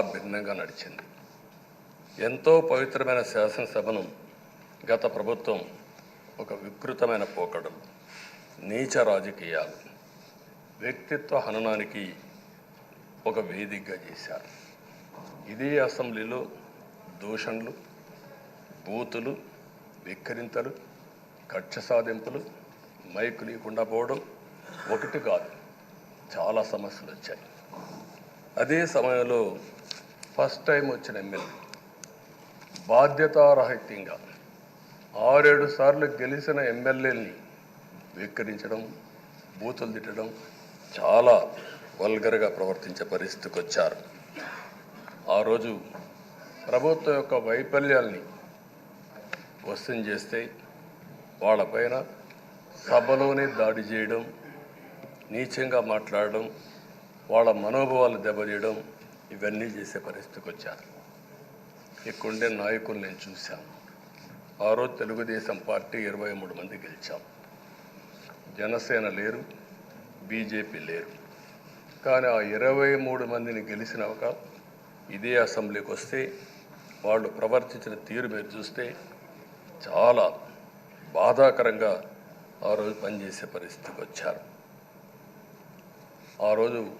చాలా భిన్నంగా నడిచింది. ఎంతో పవిత్రమైన శాసనసభను గత ప్రభుత్వం ఒక వికృతమైన పోకడలు నీచ రాజకీయాలు వ్యక్తిత్వ హననానికి ఒక వేదికగా చేశారు. ఇదే అసెంబ్లీలో దూషణలు బూతులు విక్కరింతలు కక్ష సాధింపులు మైకు లేకుండా పోవడం ఒకటి కాదు చాలా సమస్యలు వచ్చాయి. అదే సమయంలో ఫస్ట్ టైం వచ్చిన ఎమ్మెల్యే. బాధ్యతారహిత్యంగా ఆరేడు సార్లు గెలిచిన ఎమ్మెల్యేని విక్కరించడం బూతులు తిట్టడం చాలా వల్గర్గా ప్రవర్తించే పరిస్థితికి వచ్చారు. ఆ రోజు ప్రభుత్వం యొక్క వైఫల్యాల్ని క్వశ్చన్ చేస్తే వాళ్ళపైన సభలోనే దాడి చేయడం నీచంగా మాట్లాడడం వాళ్ళ మనోభావాలు దెబ్బతీయడం ఇవన్నీ చేసే పరిస్థితికి వచ్చారు. ఇక్కడుండే నాయకులు నేను చూశాను. ఆ రోజు తెలుగుదేశం పార్టీ ఇరవై మూడు మంది గెలిచాం. జనసేన లేరు బీజేపీ లేరు. కానీ ఆ ఇరవై మూడు మందిని గెలిచిన ఒక ఇదే అసెంబ్లీకి వస్తే వాళ్ళు ప్రవర్తించిన తీరు మీరు చూస్తే చాలా బాధాకరంగా ఆ రోజు పనిచేసే పరిస్థితికి వచ్చారు. ఆ రోజు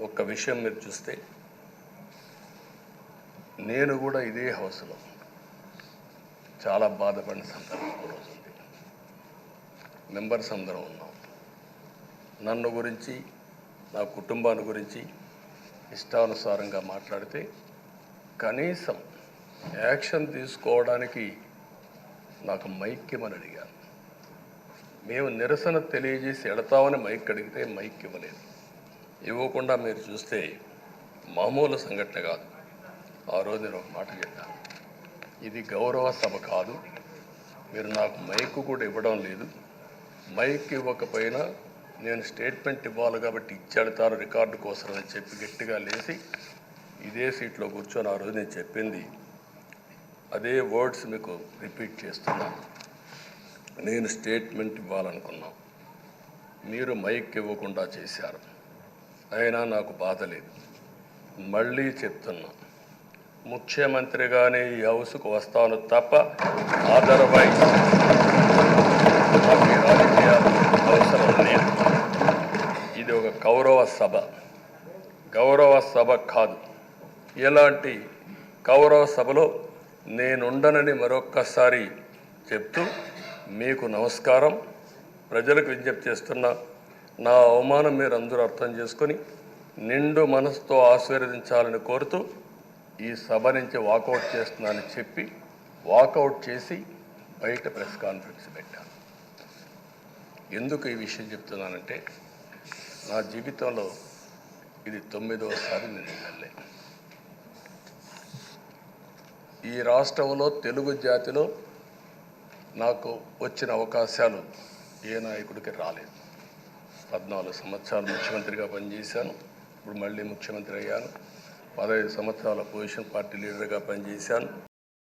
ఒక్క విషయం మీరు చూస్తే నేను కూడా ఇదే హౌస్లో చాలా బాధపడిన సందర్భం కూడా ఉంది. మెంబర్స్ అందరం ఉన్నాం. నన్ను గురించి నా కుటుంబాన్ని గురించి ఇష్టానుసారంగా మాట్లాడితే కనీసం యాక్షన్ తీసుకోవడానికి నాకు మైక్యమని అడిగాను మేము నిరసన తెలియజేసి ఎడతామని మైక్ అడిగితే మైక్ ఇవ్వలేదు. ఇవ్వకుండా మీరు చూస్తే మామూలు సంఘటన కాదు. ఆ రోజు నేను ఒక మాట చెప్పాను. ఇది గౌరవ సభ కాదు. మీరు నాకు మైక్ కూడా ఇవ్వడం లేదు. మైక్ ఇవ్వకపోయినా నేను స్టేట్మెంట్ ఇవ్వాలి కాబట్టి ఇచ్చాడుతారు రికార్డు కోసం అని చెప్పి గట్టిగా లేచి ఇదే సీట్లో కూర్చొని ఆ రోజు నేను చెప్పింది. అదే వర్డ్స్ మీకు రిపీట్ చేస్తున్నాను నేను స్టేట్మెంట్ ఇవ్వాలనుకున్నాం. మీరు మైక్ ఇవ్వకుండా చేశారు. అయినా నాకు బాధ లేదు. మళ్ళీ చెప్తున్నా. ముఖ్యమంత్రిగానే ఈ హౌస్కు వస్తాను తప్ప అదర్వైజ్ అవసరం లేదు. ఇది ఒక గౌరవ సభ. గౌరవ సభ కాదు. ఇలాంటి గౌరవ సభలో నేనుండనని మరొక్కసారి చెప్తూ మీకు నమస్కారం. ప్రజలకు విజ్ఞప్తి చేస్తున్నా నా అవమానం మీరు అందరూ అర్థం చేసుకొని నిండు మనసుతో ఆశీర్వదించాలని కోరుతూ ఈ సభ నుంచి వాకౌట్ చేస్తున్నానని చెప్పి వాకౌట్ చేసి బయట ప్రెస్ కాన్ఫరెన్స్ పెట్టాను. ఎందుకు ఈ విషయం చెప్తున్నానంటే నా జీవితంలో ఇది తొమ్మిదవసారి నేను వెళ్ళలే. ఈ రాష్ట్రంలో తెలుగు జాతిలో నాకు వచ్చిన అవకాశాలు ఏ నాయకుడికి రాలేదు. పద్నాలుగు సంవత్సరాలు ముఖ్యమంత్రిగా పనిచేశాను. ఇప్పుడు మళ్ళీ ముఖ్యమంత్రి అయ్యాను. పదహైదు సంవత్సరాల పొజిషన్ పార్టీ లీడర్గా పనిచేశాను.